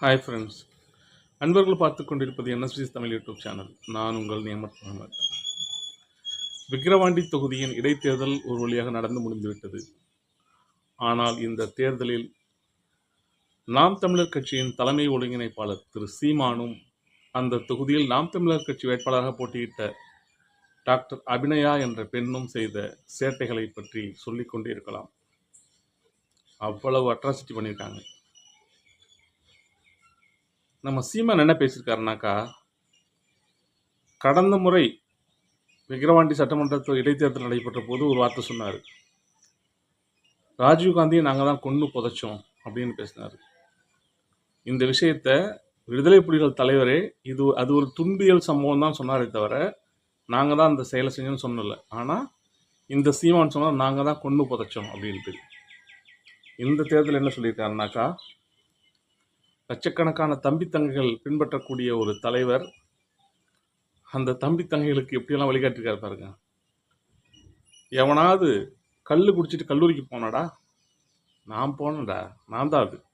Hi friends அன்பர்கள் பார்த்து கொண்டிருப்பது என்எஸ்பிஎஸ் தமிழ் யூடியூப் சேனல். நான் உங்கள் நியமத் முகமது. விக்கிரவாண்டி தொகுதியின் இடைத்தேர்தல் ஒரு வழியாக நடந்து முடிந்துவிட்டது. ஆனால் இந்த தேர்தலில் நாம் தமிழர் கட்சியின் தலைமை ஒருங்கிணைப்பாளர் திரு சீமானும் அந்த தொகுதியில் நாம் தமிழர் கட்சி வேட்பாளராக போட்டியிட்ட டாக்டர் அபிநயா என்ற பெண்ணும் செய்த சேட்டைகளை பற்றி சொல்லிக்கொண்டே இருக்கலாம். அவ்வளவு அட்ராசிட்டி பண்ணியிருக்காங்க. நம்ம சீமான் என்ன பேசியிருக்காருனாக்கா கடந்த முறை விக்கிரவாண்டி சட்டமன்றத்தில் இடைத்தேர்தல் நடைபெற்ற போது ஒரு வார்த்தை சொன்னார். ராஜீவ்காந்தியை நாங்கள் தான் கொண்டு புதைச்சோம் அப்படின்னு பேசினார். இந்த விஷயத்த விடுதலை புலிகள் தலைவரே இது அது ஒரு துன்பியல் சம்பவம் தான் சொன்னாரே தவிர நாங்கள் தான் அந்த செயலை செஞ்சோன்னு சொன்னல. ஆனால் இந்த சீமான் சொன்னால் நாங்கள் தான் கொண்டு புதைச்சோம் அப்படின்ட்டு. இந்த தேர்தல் என்ன சொல்லியிருக்காருனாக்கா லட்சக்கணக்கான தம்பி தங்கைகள் பின்பற்றக்கூடிய ஒரு தலைவர். அந்த தம்பி தங்கைகளுக்கு எப்படியெல்லாம் வழிகாட்டிருக்காரு பாருங்க. எவனாவது கல் குடிச்சிட்டு கல்லூரிக்கு போனாடா? நான் போனேன்டா. நான் தான் அது.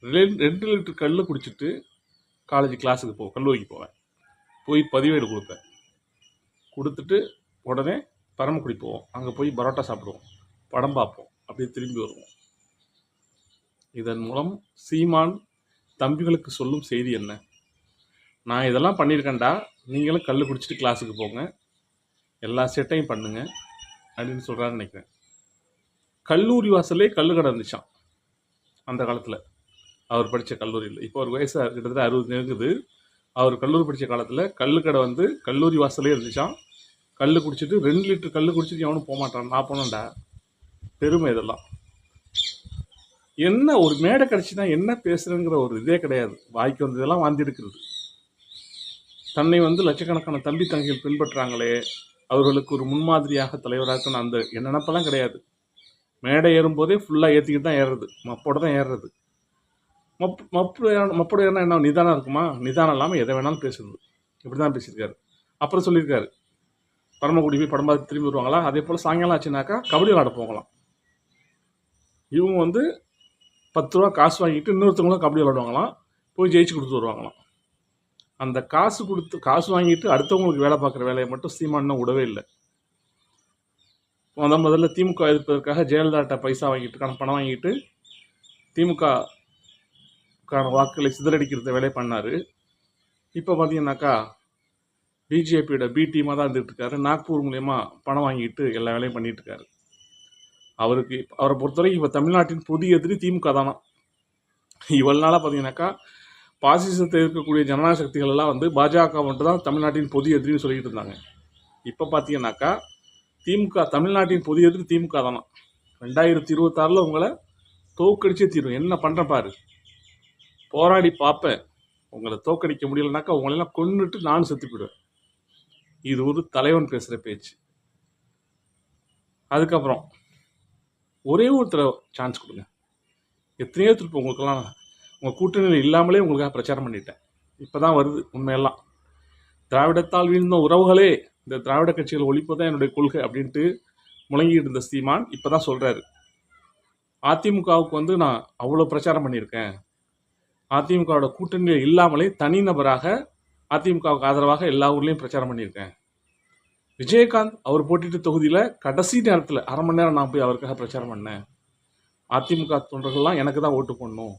ரெண்டு ரெண்டு லிட்டர் கல் குடிச்சிட்டு காலேஜ் கிளாஸுக்கு போ கல்லூரிக்கு போவேன். போய் பதிவேடு கொடுப்பேன். கொடுத்துட்டு உடனே பரமக்குடி போவோம். அங்கே போய் பரோட்டா சாப்பிடுவோம். படம் பார்ப்போம். அப்படியே திரும்பி வருவோம். இதன் மூலம் சீமான் தம்பிகளுக்கு சொல்லும் செய்தி என்ன? நான் இதெல்லாம் பண்ணியிருக்கேன்டா நீங்களும் கல் குடிச்சிட்டு கிளாஸுக்கு போங்க. எல்லா செட்டையும் பண்ணுங்க அப்படின்னு சொல்கிறான்னு நினைக்கிறேன். கல்லூரி வாசலே கல் கடை இருந்துச்சான் அந்த காலத்தில் அவர் படித்த கல்லூரியில். இப்போ ஒரு வயசு கிட்டத்தட்ட அறுபது நெருங்குது அவர் கல்லூரி படித்த காலத்தில் கல் கடை வந்து கல்லூரி வாசலே இருந்துச்சான் கல் குடிச்சிட்டு ரெண்டு லிட்டர் கல் குடிச்சிட்டு எவனும் போக மாட்டான் நான் போனேன்டா. பெருமை இதெல்லாம். என்ன ஒரு மேடை கிடச்சினா என்ன பேசுறேங்கிற ஒரு இதே கிடையாது. வாய்க்கு வந்ததெல்லாம் வாழ்ந்திருக்கிறது தன்னை வந்து லட்சக்கணக்கான தம்பி தங்கைகள் பின்பற்றுறாங்களே அவர்களுக்கு ஒரு முன்மாதிரியாக தலைவராக்கணும் அந்த என் நினப்பெல்லாம் கிடையாது. மேடை ஏறும்போதே ஃபுல்லாக ஏற்றிக்கிட்டு தான் ஏறுறது. மப்போட தான் ஏறுறது. மப் மப்பு மப்போட ஏறினா என்ன நிதானம் இருக்குமா? நிதானம் இல்லாமல் எதை வேணாலும் பேசுறது. இப்படி தான் பேசியிருக்காரு. அப்புறம் சொல்லியிருக்காரு. பரமக்குடி போய் படம் பார்த்து திரும்பி வருவாங்களா? அதே போல் சாயங்காலம் ஆச்சுனாக்கா கபடி விளாட போகலாம். இவங்க வந்து பத்து ரூபா காசு வாங்கிட்டு இன்னொருத்தவங்களும் கபடி விளாடுவாங்களாம் போய் ஜெயிச்சு கொடுத்து வருவாங்களாம். அந்த காசு கொடுத்து காசு வாங்கிட்டு அடுத்தவங்களுக்கு வேலை பார்க்குற வேலையை மட்டும் சீமானம் விடவே இல்லை. முத முதல்ல திமுக எதிர்ப்பதற்காக ஜெயலலிதாட்ட பைசா வாங்கிட்டு பணம் வாங்கிட்டு திமுக வாக்குகளை சிதறடிக்கிறத வேலையை பண்ணார். இப்போ பார்த்தீங்கன்னாக்கா பிஜேபியோட பி டீமாக தான் இருந்துகிட்டு இருக்காரு. நாக்பூர் மூலயமா பணம் வாங்கிட்டு எல்லா வேலையும் பண்ணிகிட்டு இருக்காரு. அவருக்கு அவரை பொறுத்தவரைக்கும் இப்போ தமிழ்நாட்டின் புதிய எதிரி திமுக தானா? இவ்வளவு நாளாக பார்த்தீங்கன்னாக்கா பாசிசத்தை இருக்கக்கூடிய ஜனநாயக சக்திகள் எல்லாம் வந்து பாஜக மட்டும் தான் தமிழ்நாட்டின் புதிய எதிரின்னு சொல்லிட்டு இருந்தாங்க. இப்போ பார்த்தீங்கன்னாக்கா திமுக தமிழ்நாட்டின் புதிய எதிரி திமுக தானா? ரெண்டாயிரத்தி இருபத்தாறில் உங்களை தோக்கடிச்சே தீரும். என்ன பண்ணுறேன் பாரு. போராடி பார்ப்பேன். உங்களை தோக்கடிக்க முடியலனாக்கா உங்களெல்லாம் கொண்டுட்டு நானும் செத்து போயிடுவேன். இது ஒரு தலைவன் பேசுகிற பேச்சு. அதுக்கப்புறம் ஒரே ஒரு தடவை சான்ஸ் கொடுங்க. எத்தனையோ திருப்பி உங்களுக்கெல்லாம் உங்கள் கூட்டணியில் இல்லாமலே உங்களுக்காக பிரச்சாரம் பண்ணிட்டேன். இப்போ தான் வருது உண்மையெல்லாம். திராவிடத்தால் வீழ்ந்த உறவுகளே இந்த திராவிட கட்சிகள் ஒழிப்பதான் என்னுடைய கொள்கை அப்படின்ட்டு முழங்கிட்டு இருந்த சீமான் இப்போ தான் சொல்கிறாரு அதிமுகவுக்கு வந்து நான் அவ்வளோ பிரச்சாரம் பண்ணியிருக்கேன். அதிமுகவோட கூட்டணியில் இல்லாமலே தனிநபராக அதிமுகவுக்கு ஆதரவாக எல்லா ஊர்லேயும் பிரச்சாரம் பண்ணியிருக்கேன். விஜயகாந்த் அவர் போட்டிட்டு தொகுதியில் கடைசி நேரத்தில் அரை மணி நேரம் நான் போய் அவருக்காக பிரச்சாரம் பண்ணேன். அதிமுக தொண்டர்கள்லாம் எனக்கு தான் ஓட்டு போடணும்.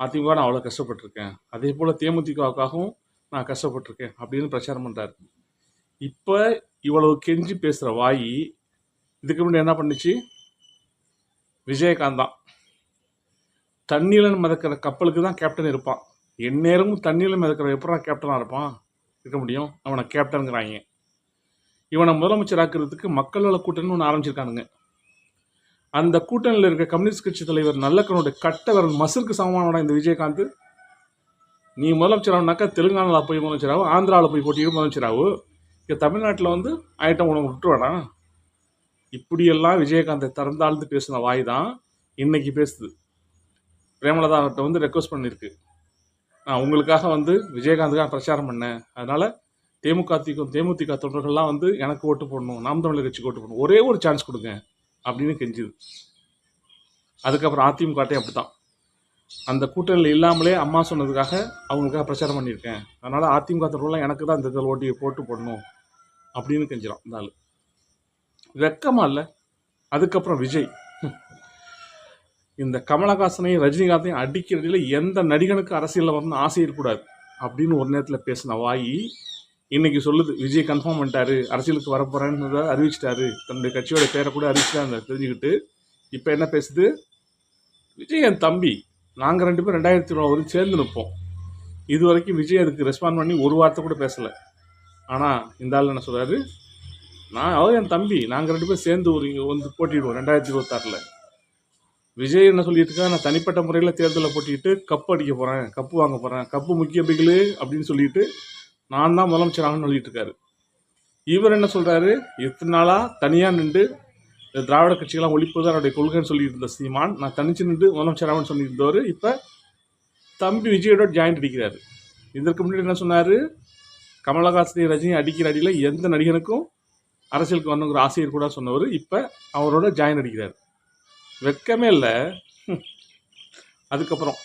அதிமுக நான் அவ்வளோ கஷ்டப்பட்டிருக்கேன். அதே போல் தேமுதிகவுக்காகவும் நான் கஷ்டப்பட்டிருக்கேன் அப்படின்னு பிரச்சாரம் பண்ணுறாரு இப்போ இவ்வளவு கெஞ்சி பேசுகிற வாய் இதுக்கு முன்னாடி என்ன பண்ணுச்சு? விஜயகாந்த் தான். தண்ணியில் மிதக்கிற கப்பலுக்கு தான் கேப்டன் இருப்பான். எந்நேரமும் தண்ணியில் மிதக்கிற எப்படா கேப்டனாக இருப்பான்? இருக்க முடியும். அவனை கேப்டனுங்கிறாங்க இவனை முதலமைச்சராக்குறதுக்கு மக்கள் நல கூட்டணி ஒன்று ஆரம்பிச்சிருக்கானுங்க. அந்த கூட்டணியில் இருக்க கம்யூனிஸ்ட் கட்சி தலைவர் நல்லக்கனுடைய கட்ட விரல் மசருக்கு இந்த விஜயகாந்த்? நீ முதலமைச்சராகனாக்கா தெலுங்கானாவில் போய் முதலமைச்சராகும் ஆந்திராவில் போய் போட்டியும் முதலமைச்சராகும் இங்கே தமிழ்நாட்டில் வந்து ஐட்டம் உனக்கு விட்டுருவானா இப்படியெல்லாம் விஜயகாந்தை திறந்தாழ்ந்து பேசின வாய் தான் இன்னைக்கு பேசுது. பிரேமலதா அவர்கிட்ட வந்து ரெக்வஸ்ட் பண்ணியிருக்கு நான் உங்களுக்காக வந்து விஜயகாந்துக்காக பிரச்சாரம் பண்ணேன். அதனால் தேமுக தேமுதிக தொண்டர்கள்லாம் வந்து எனக்கு ஓட்டு போடணும் நாம் தமிழர் கட்சிக்கு ஓட்டு போடணும். ஒரே ஒரு சான்ஸ் கொடுங்க அப்படின்னு கெஞ்சுது. அதுக்கப்புறம் அதிமுகட்டையும் அப்படி தான் அந்த கூட்டணியில் இல்லாமலே அம்மா சொன்னதுக்காக அவங்களுக்காக பிரச்சாரம் பண்ணியிருக்கேன். அதனால் அதிமுக தொண்டர்கள்லாம் எனக்கு தான் இந்த இதில் ஓட்டி போட்டு போடணும் அப்படின்னு கெஞ்சிடும் இந்த ஆள். வெக்கமாக இல்லை. அதுக்கப்புறம் விஜய். இந்த கமலஹாசனையும் ரஜினிகாந்தையும் அடிக்கிறதுல எந்த நடிகனுக்கு அரசியலில் வரணும்னு ஆசை இருக்கக்கூடாது அப்படின்னு ஒரு நேரத்தில் பேசின வாயி இன்னைக்கு சொல்லுது விஜய் கன்ஃபார்ம் பண்ணிட்டாரு அரசியலுக்கு வரப்போறேன்னு அறிவிச்சிட்டாரு. தன்னுடைய கட்சியோட பேரை கூட அறிவிச்சிட்டாங்க தெரிஞ்சுக்கிட்டு. இப்போ என்ன பேசுது? விஜய் என் தம்பி. நாங்கள் ரெண்டு பேரும் ரெண்டாயிரத்தி இருபது வரைக்கும் சேர்ந்து நிற்போம். இது வரைக்கும் விஜய் அதுக்கு ரெஸ்பாண்ட் பண்ணி ஒரு வார்த்தை கூட பேசலை. ஆனால் இந்த ஆள் என்ன சொல்கிறாரு நான் அவர் என் தம்பி. நாங்கள் ரெண்டு பேரும் சேர்ந்து ஒரு இங்கே வந்து போட்டிடுவோம் ரெண்டாயிரத்தி இருபத்தாறில். விஜய் என்ன சொல்லிட்டு இருக்கா நான் தனிப்பட்ட முறையில் தேர்தலில் போட்டிட்டு கப்பு அடிக்க போகிறேன் கப்பு வாங்க போகிறேன் கப்பு முக்கிய பிகிலு அப்படின்னு சொல்லிட்டு நான் தான் முதலமைச்சர் ஆகணும்னு சொல்லிட்டு இருக்காரு இவர் என்ன சொல்கிறாரு இத்தனை நாளாக தனியாக நின்று திராவிட கட்சிகளாம் ஒழிப்பது அவருடைய கொள்கைன்னு சொல்லிட்டு இருந்த சீமான். நான் தனிச்சு நின்று முதலமைச்சர் ஆகணும்னு சொல்லியிருந்தவர். இப்போ தம்பி விஜயோட ஜாயிண்ட் அடிக்கிறாரு. இதற்கு முன்னாடி என்ன சொன்னார்? கமலஹாசனை ரஜினி அடிக்கிற அடியில் எந்த நடிகனுக்கும் அரசியலுக்கு வரணுங்கிற ஆசிரியர் கூட சொன்னவர். இப்போ அவரோட ஜாயின் அடிக்கிறார். வெக்கமே இல்லை. அதுக்கப்புறம்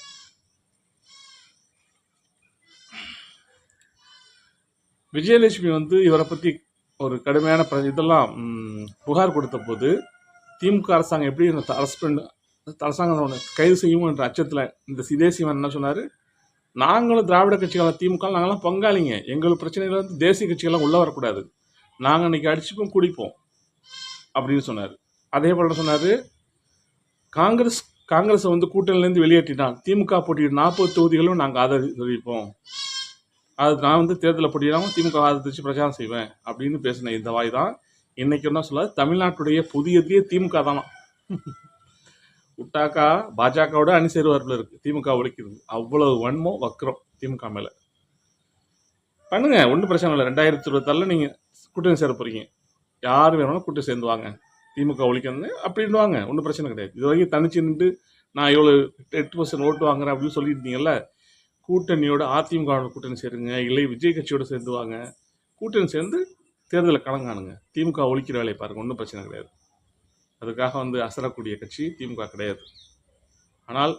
விஜயலட்சுமி வந்து இவரை பற்றி ஒரு கடுமையான பிர இதெல்லாம் புகார் கொடுத்த போது திமுக அரசாங்கம் எப்படி இந்த அரெஸ்ட் பண்ண அரசாங்கம் கைது செய்யும் என்ற அச்சத்தில் இந்த சிதேசிவன் என்ன சொன்னார்? நாங்களும் திராவிட கட்சிகளை திமுக நாங்களாம் பங்காளிங்க. எங்களுக்கு பிரச்சனைகள் வந்து தேசிய கட்சிகள்லாம் உள்ளே வரக்கூடாது. நாங்கள் இன்னைக்கு அடிச்சுப்போம் குடிப்போம் அப்படின்னு சொன்னார். அதே போல் சொன்னார்? காங்கிரஸ் காங்கிரஸை வந்து கூட்டணிலேருந்து வெளியேற்றினான் திமுக போட்டியிட நாற்பது தொகுதிகளும் நாங்கள் ஆதரிப்போம். அது நான் வந்து தேர்தலில் போட்டியிடாமல் திமுக ஆதரித்து பிரச்சாரம் செய்வேன் அப்படின்னு பேசின இந்த வாய் தான் இன்னைக்கு என்ன சொல்ல தமிழ்நாட்டுடைய புதியதையே திமுக தானா விட்டாக்கா பாஜகவோட அணி சேருவார்பில் இருக்கு. திமுக ஒழிக்கிறது அவ்வளவு வன்மம் வக்கரம் திமுக மேல. பண்ணுங்க ஒன்றும் பிரச்சனை இல்லை. ரெண்டாயிரத்தி இருபத்தாறில் நீங்கள் கூட்டணி சேர போறீங்க. யார் வேணாலும் கூட்டணி சேர்ந்து வாங்க. திமுக ஒழிக்கணும்னு அப்படின்னு வாங்க ஒன்றும் பிரச்சனை கிடையாது. இது வரைக்கும் தனிச்சு நின்று நான் இவ்வளோ எட்டு பர்சன்ட் ஓட்டு வாங்குறேன் அப்படின்னு சொல்லியிருந்தீங்கல்ல கூட்டணியோட அதிமுக கூட்டணி சேருங்க இல்லை விஜய் கட்சியோட சேர்ந்து வாங்க கூட்டணி சேர்ந்து தேர்தலில் கலங்கானுங்க. திமுக ஒழிக்கிற வேலையை பாருங்க ஒன்றும் பிரச்சனை கிடையாது. அதுக்காக வந்து அசரக்கூடிய கட்சி திமுக கிடையாது. ஆனால்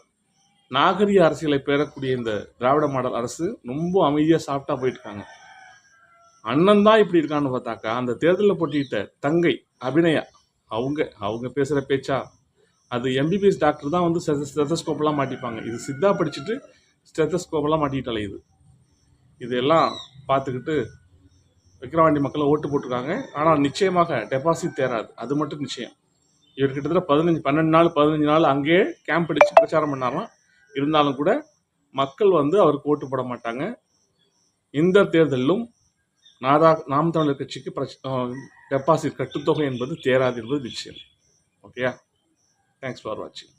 நாகரிக அரசியலை பெறக்கூடிய இந்த திராவிட மாடல் அரசு ரொம்ப அமைதியாக சாப்பிட்டா போயிட்டு இருக்காங்க அண்ணன் தான் இப்படி இருக்கான்னு பார்த்தாக்கா அந்த தேர்தலில் போட்டியிட்ட தங்கை அபிநயா அவங்க அவங்க பேசுகிற பேச்சா? அது எம்பிபிஎஸ் டாக்டர் தான் வந்து செதஸ்கோப்லாம் மாட்டிப்பாங்க. இது சித்தா படிச்சுட்டு ஸ்டெத்தஸ்கோப்லாம் மாட்டிக்கிட்டு இது இதெல்லாம் பார்த்துக்கிட்டு விக்கிரவாண்டி மக்களை ஓட்டு போட்டிருக்காங்க. ஆனால் நிச்சயமாக டெபாசிட் தேராது. அது மட்டும் நிச்சயம். இவர் கிட்டத்தட்ட பதினஞ்சு பன்னெண்டு நாள் பதினஞ்சு நாள் அங்கேயே கேம்ப் அடித்து பிரச்சாரம் பண்ணாராம் இருந்தாலும் கூட மக்கள் வந்து அவருக்கு ஓட்டு போட மாட்டாங்க. இந்த தேர்தலிலும் நாதா நாம் தமிழர் கட்சிக்கு பிரச் டெபாசிட் கட்டுத்தொகை என்பது தேராது என்பது நிச்சயம். ஓகேயா தேங்க்ஸ் ஃபார் வாட்சிங்